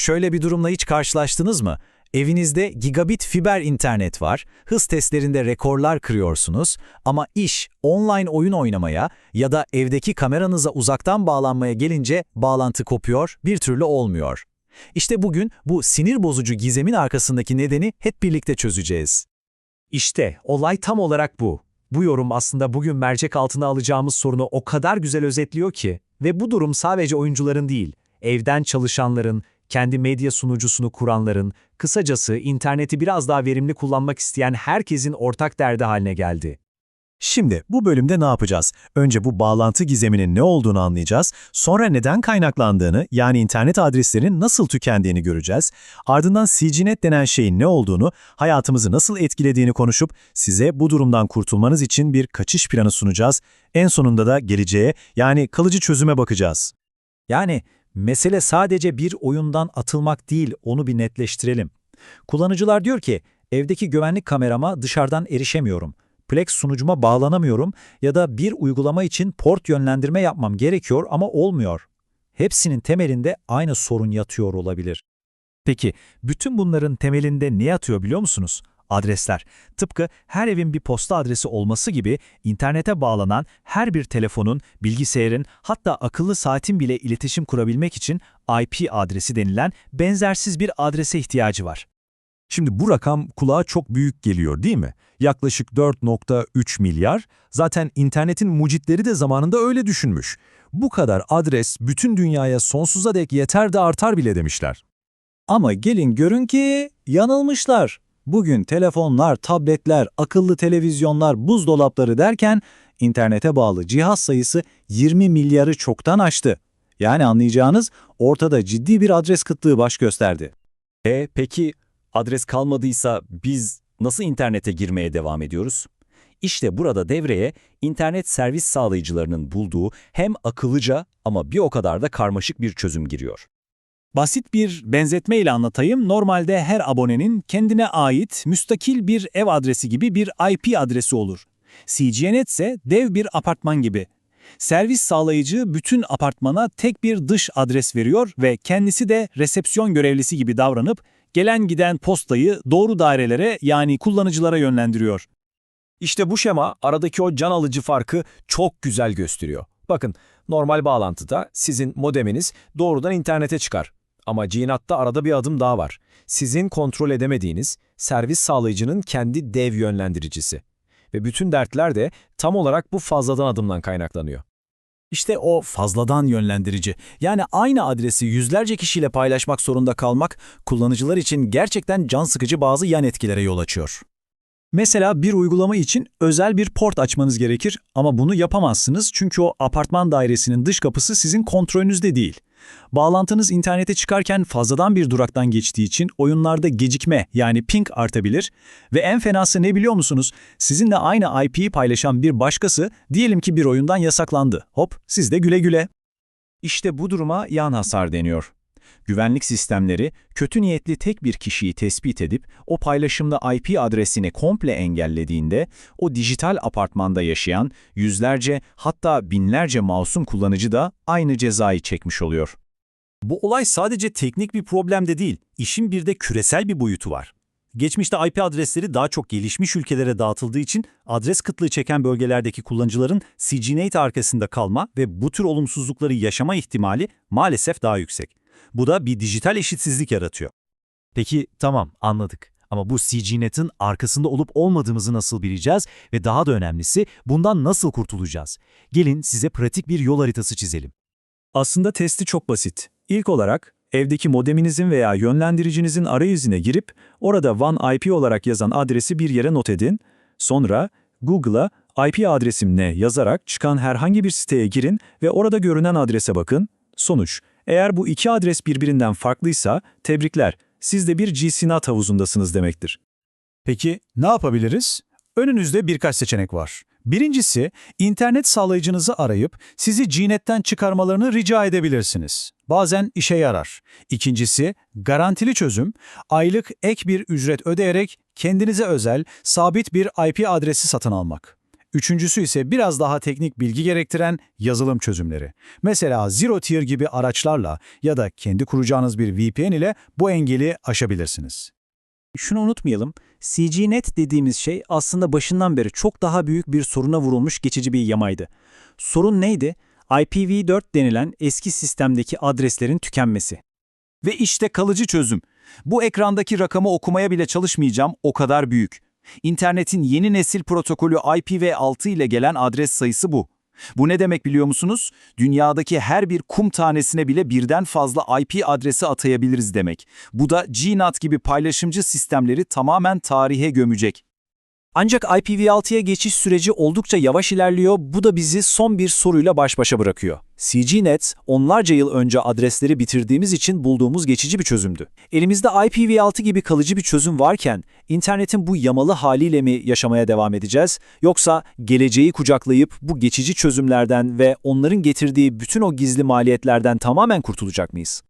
Şöyle bir durumla hiç karşılaştınız mı? Evinizde gigabit fiber internet var, hız testlerinde rekorlar kırıyorsunuz ama iş online oyun oynamaya ya da evdeki kameranıza uzaktan bağlanmaya gelince bağlantı kopuyor, bir türlü olmuyor. İşte bugün bu sinir bozucu gizemin arkasındaki nedeni hep birlikte çözeceğiz. İşte olay tam olarak bu. Bu yorum aslında bugün mercek altına alacağımız sorunu o kadar güzel özetliyor ki ve bu durum sadece oyuncuların değil, evden çalışanların, kendi medya sunucusunu kuranların, kısacası interneti biraz daha verimli kullanmak isteyen herkesin ortak derdi haline geldi. Şimdi bu bölümde ne yapacağız? Önce bu bağlantı gizeminin ne olduğunu anlayacağız, sonra neden kaynaklandığını yani internet adreslerinin nasıl tükendiğini göreceğiz, ardından CGNet denen şeyin ne olduğunu, hayatımızı nasıl etkilediğini konuşup size bu durumdan kurtulmanız için bir kaçış planı sunacağız, en sonunda da geleceğe yani kalıcı çözüme bakacağız. Yani mesele sadece bir oyundan atılmak değil, onu bir netleştirelim. Kullanıcılar diyor ki, evdeki güvenlik kamerama dışarıdan erişemiyorum. Plex sunucuma bağlanamıyorum ya da bir uygulama için port yönlendirme yapmam gerekiyor ama olmuyor. Hepsinin temelinde aynı sorun yatıyor olabilir. Peki, bütün bunların temelinde ne yatıyor biliyor musunuz? Adresler. Tıpkı her evin bir posta adresi olması gibi internete bağlanan her bir telefonun, bilgisayarın hatta akıllı saatin bile iletişim kurabilmek için IP adresi denilen benzersiz bir adrese ihtiyacı var. Şimdi bu rakam kulağa çok büyük geliyor değil mi? Yaklaşık 4.3 milyar. Zaten internetin mucitleri de zamanında öyle düşünmüş. Bu kadar adres bütün dünyaya sonsuza dek yeter de artar bile demişler. Ama gelin görün ki yanılmışlar. Bugün telefonlar, tabletler, akıllı televizyonlar, buzdolapları derken internete bağlı cihaz sayısı 20 milyarı çoktan aştı. Yani anlayacağınız ortada ciddi bir adres kıtlığı baş gösterdi. E peki adres kalmadıysa biz nasıl internete girmeye devam ediyoruz? İşte burada devreye internet servis sağlayıcılarının bulduğu hem akıllıca ama bir o kadar da karmaşık bir çözüm giriyor. Basit bir benzetme ile anlatayım. Normalde her abonenin kendine ait müstakil bir ev adresi gibi bir IP adresi olur. CGNet ise dev bir apartman gibi. Servis sağlayıcı bütün apartmana tek bir dış adres veriyor ve kendisi de resepsiyon görevlisi gibi davranıp gelen giden postayı doğru dairelere yani kullanıcılara yönlendiriyor. İşte bu şema aradaki o can alıcı farkı çok güzel gösteriyor. Bakın normal bağlantıda sizin modeminiz doğrudan internete çıkar. Ama GNAT'ta arada bir adım daha var. Sizin kontrol edemediğiniz servis sağlayıcının kendi dev yönlendiricisi. Ve bütün dertler de tam olarak bu fazladan adımdan kaynaklanıyor. İşte o fazladan yönlendirici. Yani aynı adresi yüzlerce kişiyle paylaşmak zorunda kalmak kullanıcılar için gerçekten can sıkıcı bazı yan etkilere yol açıyor. Mesela bir uygulama için özel bir port açmanız gerekir ama bunu yapamazsınız çünkü o apartman dairesinin dış kapısı sizin kontrolünüzde değil. Bağlantınız internete çıkarken fazladan bir duraktan geçtiği için oyunlarda gecikme yani ping artabilir ve en fenası ne biliyor musunuz? Sizinle aynı IP'yi paylaşan bir başkası diyelim ki bir oyundan yasaklandı. Hop siz de güle güle. İşte bu duruma yan hasar deniyor. Güvenlik sistemleri kötü niyetli tek bir kişiyi tespit edip o paylaşımda IP adresini komple engellediğinde o dijital apartmanda yaşayan yüzlerce hatta binlerce masum kullanıcı da aynı cezayı çekmiş oluyor. Bu olay sadece teknik bir problem de değil, işin bir de küresel bir boyutu var. Geçmişte IP adresleri daha çok gelişmiş ülkelere dağıtıldığı için adres kıtlığı çeken bölgelerdeki kullanıcıların CGNet arkasında kalma ve bu tür olumsuzlukları yaşama ihtimali maalesef daha yüksek. Bu da bir dijital eşitsizlik yaratıyor. Peki tamam anladık. Ama bu CGNet'in arkasında olup olmadığımızı nasıl bileceğiz ve daha da önemlisi bundan nasıl kurtulacağız? Gelin size pratik bir yol haritası çizelim. Aslında testi çok basit. İlk olarak evdeki modeminizin veya yönlendiricinizin arayüzüne girip orada WAN IP olarak yazan adresi bir yere not edin. Sonra Google'a IP adresim ne yazarak çıkan herhangi bir siteye girin ve orada görünen adrese bakın. Sonuç, eğer bu iki adres birbirinden farklıysa tebrikler, siz de bir GCNAT havuzundasınız demektir. Peki ne yapabiliriz? Önünüzde birkaç seçenek var. Birincisi, internet sağlayıcınızı arayıp sizi GNet'ten çıkarmalarını rica edebilirsiniz. Bazen işe yarar. İkincisi, garantili çözüm, aylık ek bir ücret ödeyerek kendinize özel, sabit bir IP adresi satın almak. Üçüncüsü ise biraz daha teknik bilgi gerektiren yazılım çözümleri. Mesela Zero Tier gibi araçlarla ya da kendi kuracağınız bir VPN ile bu engeli aşabilirsiniz. Şunu unutmayalım, CGNet dediğimiz şey aslında başından beri çok daha büyük bir soruna vurulmuş geçici bir yamaydı. Sorun neydi? IPv4 denilen eski sistemdeki adreslerin tükenmesi. Ve işte kalıcı çözüm. Bu ekrandaki rakamı okumaya bile çalışmayacağım, o kadar büyük. İnternetin yeni nesil protokolü IPv6 ile gelen adres sayısı bu. Bu ne demek biliyor musunuz? Dünyadaki her bir kum tanesine bile birden fazla IP adresi atayabiliriz demek. Bu da GNAT gibi paylaşımcı sistemleri tamamen tarihe gömecek. Ancak IPv6'ya geçiş süreci oldukça yavaş ilerliyor, bu da bizi son bir soruyla baş başa bırakıyor. CGNet, onlarca yıl önce adresleri bitirdiğimiz için bulduğumuz geçici bir çözümdü. Elimizde IPv6 gibi kalıcı bir çözüm varken, internetin bu yamalı haliyle mi yaşamaya devam edeceğiz, yoksa geleceği kucaklayıp bu geçici çözümlerden ve onların getirdiği bütün o gizli maliyetlerden tamamen kurtulacak mıyız?